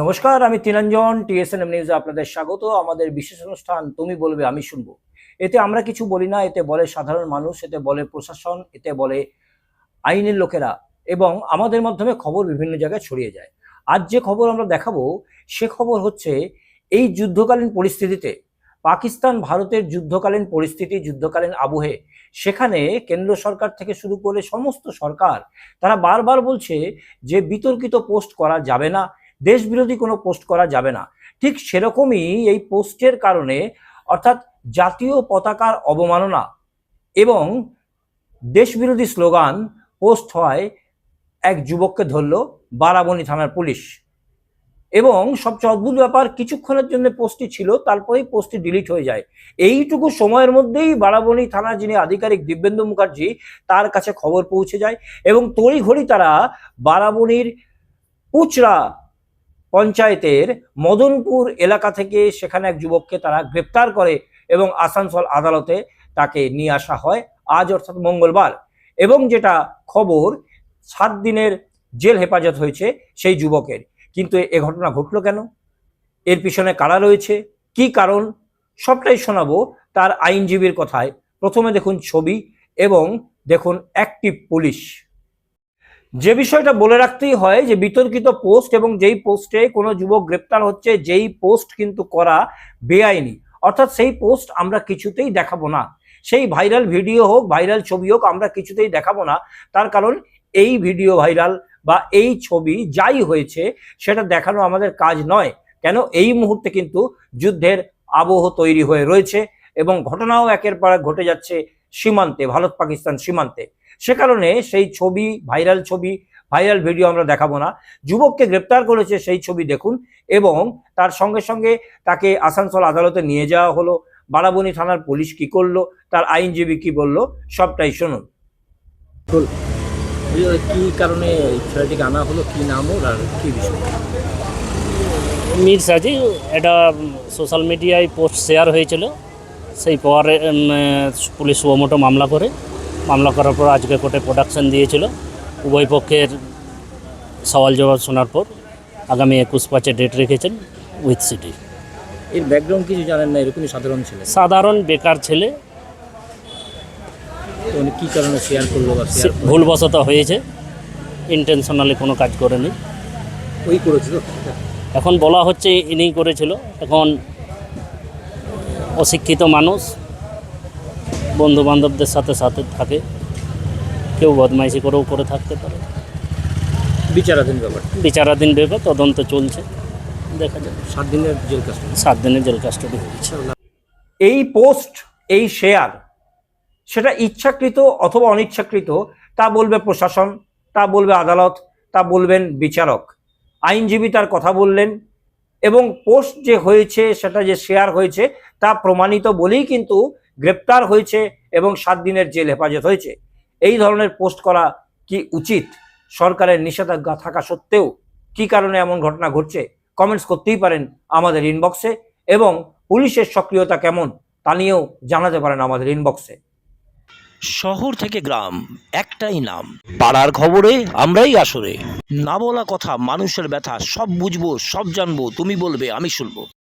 নমস্কার, আমি তিরঞ্জন, টিএসএনএম নিউজে আপনাদের স্বাগত। আমাদের বিশেষ অনুষ্ঠান, তুমি বলবে, আমি শুনব। এতে আমরা কিছু বলি না, এতে বলে সাধারণ মানুষ, এতে বলে প্রশাসন, এতে বলে আইনের লোকেরা এবং আমাদের মাধ্যমে খবর বিভিন্ন জায়গায় ছড়িয়ে যায়। আজ যে খবর আমরা দেখাবো, সে খবর হচ্ছে এই যুদ্ধকালীন পরিস্থিতিতে, পাকিস্তান ভারতের যুদ্ধকালীন পরিস্থিতি, যুদ্ধকালীন আবহে, সেখানে কেন্দ্র সরকার থেকে শুরু করে সমস্ত সরকার, তারা বারবার বলছে যে বিতর্কিত পোস্ট করা যাবে না দেশ বিরোধী কোনো পোস্ট করা যাবে না। ঠিক সেরকমই এই পোস্টের কারণে অর্থাৎ জাতীয় পতাকার অবমাননা এবং দেশবিরোধী স্লোগান পোস্ট হয় এক যুবককে ধরল বারাবণী থানার পুলিশ। এবং সবচেয়ে অদ্ভুত ব্যাপার, কিছুক্ষণের জন্য পোস্টটি ছিল, তারপরেই পোস্টটি ডিলিট হয়ে যায়। এইটুকু সময়ের মধ্যেই বারাবণী থানার যিনি আধিকারিক দিব্যেন্দু মুখার্জি, তার কাছে খবর পৌঁছে যায় এবং তড়িঘড়ি তারা বারাবণীর পুচরা পঞ্চায়েতের মদনপুর এলাকা থেকে সেখানে এক যুবককে তারা গ্রেপ্তার করে এবং আসানসোল আদালতে তাকে নিয়ে আসা হয়। আজ অর্থাৎ মঙ্গলবার। এবং যেটা খবর, সাত দিনের জেল হেফাজত হয়েছে সেই যুবকের। কিন্তু এ ঘটনা ঘটলো কেন? এর পিছনে কারা রয়েছে? কি কারণ? সবটাই শোনাবো তার আইনজীবীর কথায়। প্রথমে দেখুন ছবি এবং দেখুন অ্যাক্টিভ পুলিশ। যে বিষয়টা বলে রাখতেই হয় যে বিতর্কিত পোস্ট এবং যেই পোস্টে কোনো যুবক গ্রেপ্তার হচ্ছে, যেই পোস্ট কিন্তু করা বেআইনি। অর্থাৎ সেই পোস্ট আমরা কিছুতেই দেখাবো না। সেই ভাইরাল ভিডিও হোক, ভাইরাল ছবি হোক, আমরা কিছুতেই দেখাবো না। তার কারণ এই ভিডিও ভাইরাল বা এই ছবি যাই হয়েছে, সেটা দেখানো আমাদের কাজ নয়। কেন? এই মুহূর্তে কিন্তু যুদ্ধের আবহ তৈরি হয়ে রয়েছে এবং ঘটনাও একের পর ঘটে যাচ্ছে সীমান্তে ভারত পাকিস্তান সীমান্তে। সে কারণে সেই ছবি ভাইরাল ছবি ভাইরাল ভিডিও আমরা দেখাবো না। যুবককে গ্রেপ্তার করেছে সেই ছবি দেখুন এবং তার সঙ্গে সঙ্গে তাকে আসানসোল আদালতে নিয়ে যাওয়া হলো। বারাবণী থানার পুলিশ কি করল? তার আইনজীবী কি বলল? সবটাই শুনুন। কি কারণে ছেলেটিকে আনা হলো? কি নাম ওর আর কি বিষয়? মির সাজি এটা সোশ্যাল মিডিয়ায় পোস্ট শেয়ার হয়েছিল। সেই পরে পুলিশ সুমোটো মামলা করে। মামলা করার পর আজকে কোর্টে প্রোডাকশন দিয়েছিল। উভয় পক্ষের সওয়াল জবাব শোনার পর আগামী একুশ পাঁচে ডেট রেখেছেন উইথ সিটি এর ব্যাকগ্রাউন্ড কিছু জানেন না? এরকমই সাধারণ ছেলে। সাধারণ বেকার ছেলে। উনি কি কারণে শেয়ার করল বা ভুলবশত হয়েছে। ইন্টেনশনালি কোনো কাজ করেনি। ওই করেছিল? এখন বলা হচ্ছে ইনিই করেছিল। এখন অশিক্ষিত মানুষ বন্ধু বান্ধবদের সাথে সাথে থাকে। কেউ বদমাইশি করেও করে থাকতে পারে। বিচারাধীন ব্যাপার। বিচারাধীন ব্যাপার তদন্ত চলছে। দেখা যাবে সাত দিনের জেল কাস্টডি। সাত দিনের জেল কাস্টডি হয়েছে। এই পোস্ট এই শেয়ার সেটা ইচ্ছাকৃত অথবা অনিচ্ছাকৃত তা বলবে প্রশাসন তা বলবে আদালত তা বলবেন বিচারক। আইনজীবী তার কথা বললেন এবং পোস্ট যে হয়েছে সেটা যে শেয়ার হয়েছে তা প্রমাণিত বলেই কিন্তু গ্রেপ্তার হয়েছে এবং সাত দিনের জেল হেফাজত হয়েছে। এই ধরনের পোস্ট করা কি উচিত? সরকারের নিষেধাজ্ঞা থাকা সত্ত্বেও কি কারণে এমন ঘটনা ঘটছে? কমেন্টস করতেই পারেন আমাদের ইনবক্সে এবং পুলিশের সক্রিয়তা কেমন তা নিয়েও জানাতে পারেন আমাদের ইনবক্সে শহর থেকে গ্রাম একটাই নাম। পাড়ার খবরে আমরাই আসরে। না বলা কথা মানুষের ব্যথা সব বুঝব সব জানব তুমি বলবে আমি শুনব।